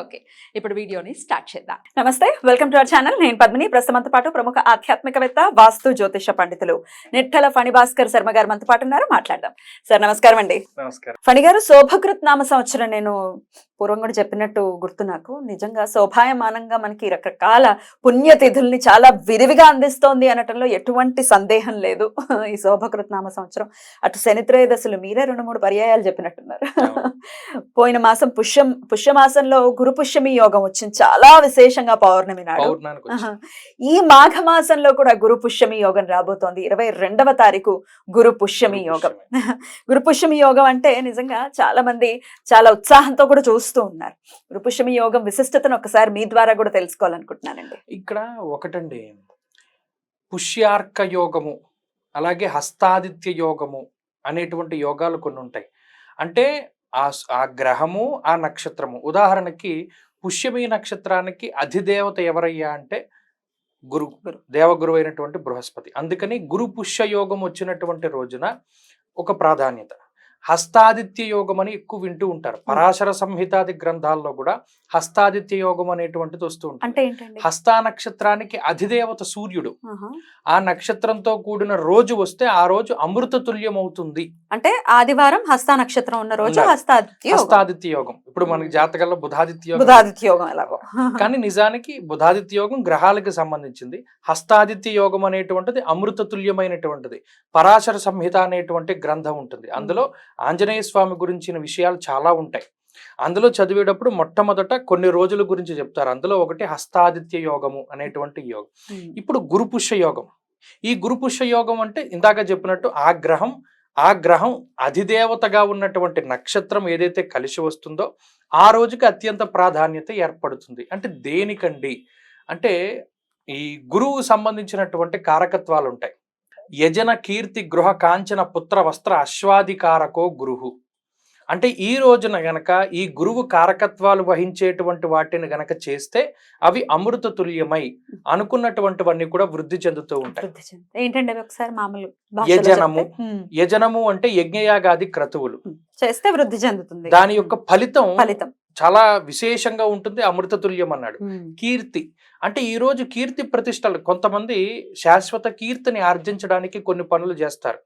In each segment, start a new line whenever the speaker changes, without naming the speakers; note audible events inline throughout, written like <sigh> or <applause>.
Okay ఇప్పుడు వీడియోని start చేద్దాం. నమస్తే వెల్కమ్ టు అవర్ ఛానల్. నేను పద్మిని. ప్రస్తుతంతో పాటు ప్రముఖ ఆధ్యాత్మికవేత్త వాస్తు జ్యోతిష పండితులు నిట్టల ఫణిభాస్కర్ శర్మ గారు మనతో పాటు ఉన్నారు. మాట్లాడదాం. సార్ నమస్కారం అండి.
నమస్కారం.
ఫణి గారు శోభకృత్ నామ సంవత్సరం నేను పూర్వం కూడా చెప్పినట్టు గుర్తు నాకు. నిజంగా శోభాయమానంగా మనకి రకరకాల పుణ్యతిథుల్ని చాలా విరివిగా అందిస్తోంది అనటంలో ఎటువంటి సందేహం లేదు. ఈ శోభకృత్ నామ సంవత్సరం. అటు శనిత్రయోదశులు మీరే రెండు మూడు పర్యాయాలు చెప్పినట్టున్నారు. పోయిన మాసం పుష్యం పుష్యమాసంలో గురు పుష్యమి యోగం వచ్చింది. చాలా విశేషంగా పౌర్ణమి నాడు. ఈ మాఘ మాసంలో కూడా గురు పుష్యమి యోగం రాబోతోంది. ఇరవై రెండవ తారీఖు గురు పుష్యమి యోగం. <laughs> గురు పుష్యమి యోగం అంటే నిజంగా చాలా మంది చాలా ఉత్సాహంతో కూడా చూస్తూ ఉన్నారు. గురు పుష్యమి యోగం విశిష్టతను ఒకసారి మీ ద్వారా కూడా తెలుసుకోవాలనుకుంటున్నానండి.
ఇక్కడ ఒకటండి. పుష్యార్క యోగము అలాగే హస్తాదిత్య యోగము అనేటువంటి యోగాలు కొన్ని ఉంటాయి. అంటే ఆ ఆ గ్రహము ఆ నక్షత్రము. ఉదాహరణకి పుష్యమి నక్షత్రానికి అధిదేవత ఎవరయ్యా అంటే గురు
గురు.
దేవగురు అయినటువంటి బృహస్పతి. అందుకని గురు పుష్య యోగం వచ్చినటువంటి రోజున ఒక ప్రాధాన్యత. హస్తాదిత్య యోగం అని ఎక్కువ వింటూ ఉంటారు. పరాశర సంహితాది గ్రంథాల్లో కూడా హస్తాదిత్య యోగం అనేటువంటిది వస్తూ ఉంటుంది. హస్తా నక్షత్రానికి అధిదేవత సూర్యుడు. ఆ నక్షత్రంతో కూడిన రోజు వస్తే ఆ రోజు అమృత తుల్యం అవుతుంది
అంటే ఆదివారం హస్త నక్షత్రం ఉన్న రోజు. హస్తాదిత్య యోగం.
హస్తాదిత్య యోగం. ఇప్పుడు మనకి జాతకంలో బుధాదిత్య యోగం.
బుధాదిత్య యోగం ఎలాగో. <laughs>
కానీ నిజానికి బుధాదిత్య యోగం గ్రహాలకు సంబంధించింది. హస్తాదిత్య యోగం అనేటువంటిది అమృత తుల్యమైనటువంటిది. పరాశర సంహిత అనేటువంటి గ్రంథం ఉంటుంది. అందులో ఆంజనేయ స్వామి గురించిన విషయాలు చాలా ఉంటాయి. అందులో చదివేటప్పుడు మొట్టమొదట కొన్ని రోజుల గురించి చెప్తారు. అందులో ఒకటి హస్తాదిత్య యోగము అనేటువంటి యోగం. ఇప్పుడు గురు పుష్య యోగం. ఈ గురు పుష్య యోగం అంటే ఇందాక చెప్పినట్టు ఆ గ్రహం ఆ గ్రహం అధిదేవతగా ఉన్నటువంటి నక్షత్రం ఏదైతే కలిసి వస్తుందో ఆ రోజుకి అత్యంత ప్రాధాన్యత ఏర్పడుతుంది. అంటే దేనికండి? అంటే ఈ గురువు సంబంధించినటువంటి కారకత్వాలు ఉంటాయి. యజన కీర్తి గృహ కాంచన పుత్ర వస్త్ర అశ్వాధికారకో గురువు అంటే ఈ రోజున గనక ఈ గురువు కారకత్వాలు వహించేటువంటి వాటిని గనక చేస్తే అవి అమృత తుల్యమై అనుకున్నటువంటివన్నీ కూడా వృద్ధి చెందుతూ ఉంటాయి.
అవి ఒకసారి మామూలు
యజనము. యజనము అంటే యజ్ఞయాగాది క్రతువులు.
చేస్తే వృద్ధి చెందుతుంది.
దాని యొక్క ఫలితం
ఫలితం.
చాలా విశేషంగా ఉంటుంది అమృత తుల్యం అన్నాడు. కీర్తి అంటే ఈ రోజు కీర్తి ప్రతిష్టలు కొంతమంది శాశ్వత కీర్తిని ఆర్జించడానికి కొన్ని పనులు చేస్తారు.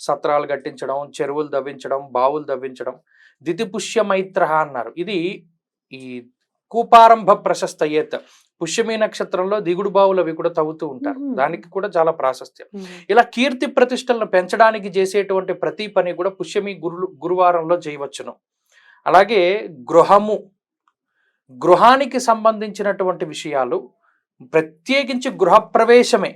సత్రాలు కట్టించడం చెరువులు దవ్వించడం బావులు దవ్వించడం దితిపుష్య మైత్ర అన్నారు. ఇది ఈ కూపారంభ ప్రశస్త ఏత్. పుష్యమి నక్షత్రంలో దిగుడు బావులు అవి కూడా తవ్వుతూ ఉంటారు. దానికి కూడా చాలా ప్రాశస్త్యం. ఇలా కీర్తి ప్రతిష్టలను పెంచడానికి చేసేటువంటి ప్రతి పని కూడా పుష్యమి గురు గురువారంలో చేయవచ్చును. అలాగే గృహము గృహానికి సంబంధించినటువంటి విషయాలు ప్రత్యేకించి గృహప్రవేశమే.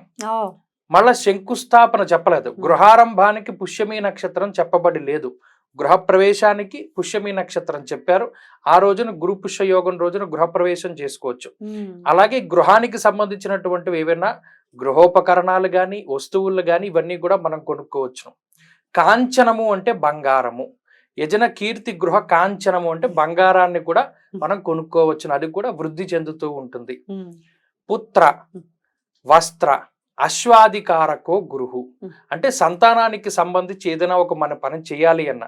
మళ్ళా శంకుస్థాపన చెప్పలేదు. గృహారంభానికి పుష్యమి నక్షత్రం చెప్పబడి లేదు. గృహప్రవేశానికి పుష్యమి నక్షత్రం చెప్పారు. ఆ రోజున గురు పుష్య యోగం రోజున గృహప్రవేశం చేసుకోవచ్చు. అలాగే గృహానికి సంబంధించినటువంటివి ఏవైనా గృహోపకరణాలు కానీ వస్తువులు కానీ ఇవన్నీ కూడా మనం కొనుక్కోవచ్చు. కాంచనము అంటే బంగారము. యజన కీర్తి గృహ కాంచనము అంటే బంగారాన్ని కూడా మనం కొనుక్కోవచ్చును. అది కూడా వృద్ధి చెందుతూ ఉంటుంది. పుత్ర వస్త్ర అశ్వాధికారకో
Hmm.
అంటే సంతానానికి సంబంధించి ఏదైనా ఒక మన పని చేయాలి అన్న.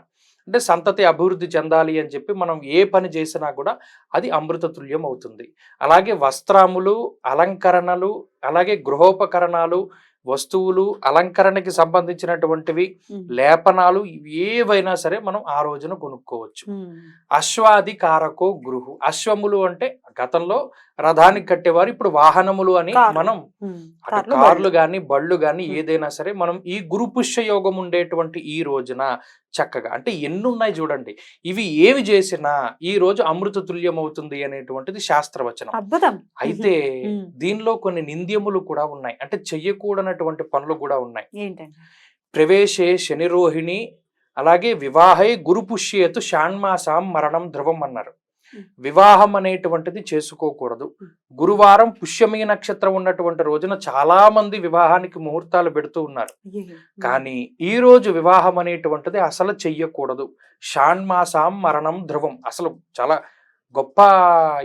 అంటే సంతతి అభివృద్ధి చెందాలి అని చెప్పి మనం ఏ పని చేసినా కూడా అది అమృత తుల్యం అవుతుంది. అలాగే వస్త్రములు అలంకరణలు అలాగే గృహోపకరణాలు వస్తువులు అలంకరణకి సంబంధించినటువంటివి. లేపనాలు ఏవైనా సరే మనం ఆ రోజున కొనుక్కోవచ్చు
ఉమ్.
అశ్వాధికారకో గృహు అశ్వములు అంటే గతంలో రథానికి కట్టేవారు ఇప్పుడు వాహనములు అని. మనం
కార్లు.
గాని బళ్ళు గాని. ఏదైనా సరే మనం ఈ గురు పుష్య యోగం ఉండేటువంటి ఈ రోజున చక్కగా అంటే ఎన్ని ఉన్నాయి చూడండి ఇవి ఏవి చేసినా ఈ రోజు అమృత తుల్యం అవుతుంది అనేటువంటిది శాస్త్రవచనం అయితే. దీనిలో కొన్ని నింద్యములు కూడా ఉన్నాయి అంటే చెయ్యకూడనటువంటి పనులు కూడా ఉన్నాయి. ప్రవేశే శనిరోహిణి అలాగే వివాహే గురు పుష్యేతు షాణ్మాసాం మరణం ధ్రువం అన్నారు. వివాహం అనేటువంటిది చేసుకోకూడదు. గురువారం పుష్యమి నక్షత్రం ఉన్నటువంటి రోజున చాలా మంది వివాహానికి ముహూర్తాలు పెడుతూ ఉన్నారు. కానీ ఈ రోజు వివాహం అనేటువంటిది అసలు చెయ్యకూడదు. షాణ్మాసాం మరణం ధ్రువం అసలు చాలా గొప్ప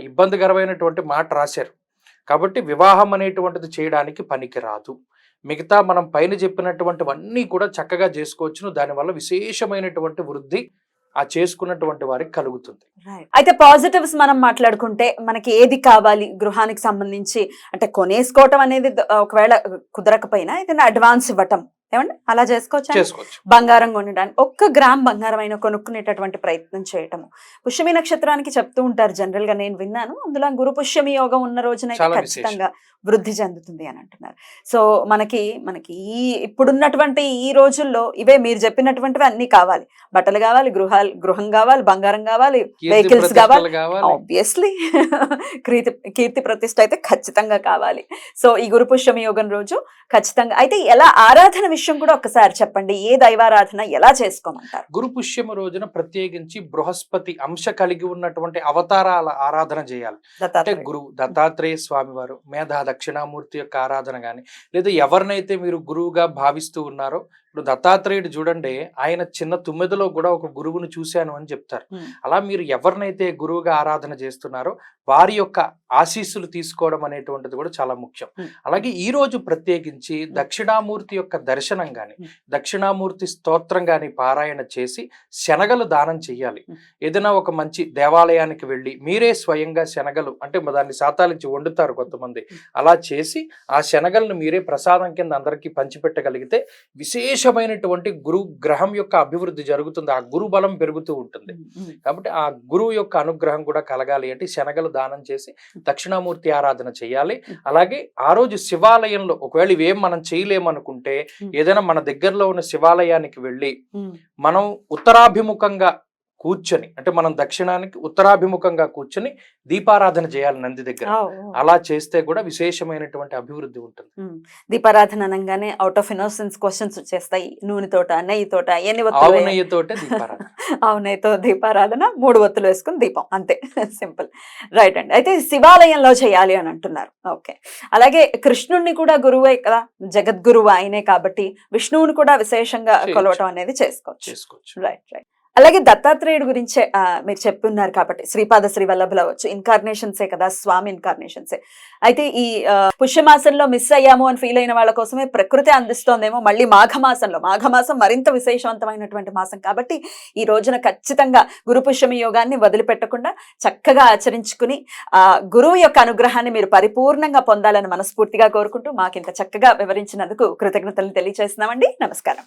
ఇబ్బందికరమైనటువంటి మాట రాశారు. కాబట్టి వివాహం అనేటువంటిది చేయడానికి పనికి రాదు మిగతా మనం పైన చెప్పినటువంటివన్నీ కూడా చక్కగా చేసుకోవచ్చును. దానివల్ల విశేషమైనటువంటి వృద్ధి ఆ చేసుకున్నటువంటి వారికి కలుగుతుంది.
అయితే పాజిటివ్స్ మనం మాట్లాడుకుంటే మనకి ఏది కావాలి? గృహానికి సంబంధించి అంటే కొనేసుకోవటం అనేది ఒకవేళ కుదరకపోయినా ఏదైనా అడ్వాన్స్ ఇవ్వటం. ఏమండి? అలా చేసుకోవచ్చా బంగారం కొనడానికి ఒక్క గ్రామ్ బంగారం అయినా కొనుక్కునేటటువంటి ప్రయత్నం చేయటము. పుష్యమి నక్షత్రానికి చెప్తూ ఉంటారు జనరల్గా నేను విన్నాను. అందులో గురు పుష్యమి యోగం ఉన్న రోజునైతే
చాలా
ఖచ్చితంగా వృద్ధి చెందుతుంది అని అంటున్నారు. సో మనకి మనకి ఈ ఇప్పుడున్నటువంటి ఈ రోజుల్లో ఇవే మీరు చెప్పినటువంటివి అన్ని కావాలి. బట్టలు కావాలి గృహాలు గృహం కావాలి బంగారం కావాలి వెహికల్స్ కావాలి. ఆబ్వియస్లీ <laughs> కీర్తి కీర్తి ప్రతిష్ట అయితే ఖచ్చితంగా కావాలి. సో ఈ గురు పుష్యమి యోగం రోజు ఖచ్చితంగా అయితే ఎలా ఆరాధన విషయం కూడా ఒకసారి చెప్పండి. ఏ దైవారాధన ఎలా చేసుకోమంటారు?
గురు పుష్యమ రోజున ప్రత్యేకించి బృహస్పతి అంశ కలిగి ఉన్నటువంటి అవతారాల ఆరాధన చేయాలి. అంటే. గురువు దత్తాత్రేయ స్వామి వారు మేధా దక్షిణామూర్తి యొక్క ఆరాధన కానీ లేదా ఎవరినైతే మీరు గురువుగా భావిస్తూ ఉన్నారో ఇప్పుడు దత్తాత్రేయుడు చూడండి ఆయన చిన్న తుమ్మెదలో కూడా ఒక గురువును చూశాను అని చెప్తారు అలా మీరు ఎవరినైతే గురువుగా ఆరాధన చేస్తున్నారో వారి యొక్క ఆశీస్సులు తీసుకోవడం అనేటువంటిది కూడా చాలా ముఖ్యం. అలాగే ఈ రోజు ప్రత్యేకించి దక్షిణామూర్తి యొక్క దర్శనం గాని
Hmm.
దక్షిణామూర్తి స్తోత్రం గాని పారాయణ చేసి శనగలు దానం చెయ్యాలి
Hmm.
ఏదైనా ఒక మంచి దేవాలయానికి వెళ్ళి మీరే స్వయంగా శనగలు అంటే దాన్ని శాతాలించి వండుతారు కొంతమంది. అలా చేసి ఆ శనగలను మీరే ప్రసాదం కింద అందరికీ పంచిపెట్టగలిగితే విశేషమైనటువంటి గురు గ్రహం యొక్క అభివృద్ధి జరుగుతుంది. ఆ గురు బలం పెరుగుతూ ఉంటుంది. కాబట్టి ఆ గురువు యొక్క అనుగ్రహం కూడా కలగాలి అంటే శనగలు దానం చేసి దక్షిణామూర్తి ఆరాధన చేయాలి. అలాగే ఆ రోజు శివాలయంలో ఒకవేళ ఇవేం మనం చేయలేమనుకుంటే. ఏదైనా మన దగ్గరలో ఉన్న శివాలయానికి వెళ్ళి మనం ఉత్తరాభిముఖంగా కూర్చొని అంటే మనం దక్షిణానికి ఉత్తరాభిముఖంగా కూర్చొని దీపారాధన చేయాలి నంది దగ్గర. అలా చేస్తే కూడా విశేషమైనటువంటి అభివృద్ధి ఉంటుంది.
దీపారాధన అనగానే అవుట్ ఆఫ్ ఇన్నోసెన్స్ క్వశ్చన్స్ వచ్చేస్తాయి. నూనె తోట నెయ్యి తోట ఎన్ని ఒత్తులు వేయాలి? <laughs>
నెయ్యితోటే దీపారాధన.
మూడు ఒత్తులు వేసుకుని దీపం. అంతే. <laughs> సింపుల్ రైట్ అండి. అయితే శివాలయంలో చేయాలి అని అంటున్నారు. ఓకే అలాగే కృష్ణుణ్ణి కూడా గురువే కదా. జగద్గురువు ఆయనే కాబట్టి విష్ణువుని కూడా విశేషంగా. కొలవటం అనేది చేసుకోవచ్చు.
చేసుకోవచ్చు.
రైట్ రైట్ అలాగే దత్తాత్రేయుడు గురించే మీరు చెప్పున్నారు కాబట్టి శ్రీపాద శ్రీ వల్లభులు అవ్వచ్చు ఇన్కార్నేషన్సే కదా స్వామి ఇన్కార్నేషన్సే అయితే ఈ పుష్యమాసంలో మిస్ అయ్యాము అని ఫీల్ అయిన వాళ్ళ కోసమే ప్రకృతి అందిస్తోందేమో మళ్ళీ మాఘమాసంలో. మాఘమాసం మరింత విశేషవంతమైనటువంటి మాసం కాబట్టి ఈ రోజున ఖచ్చితంగా గురు పుష్యమి యోగాన్ని వదిలిపెట్టకుండా చక్కగా ఆచరించుకుని ఆ గురువు యొక్క అనుగ్రహాన్ని మీరు పరిపూర్ణంగా పొందాలని మనస్ఫూర్తిగా కోరుకుంటూ మాకింత చక్కగా వివరించినందుకు కృతజ్ఞతలు తెలియజేస్తున్నామండి నమస్కారం.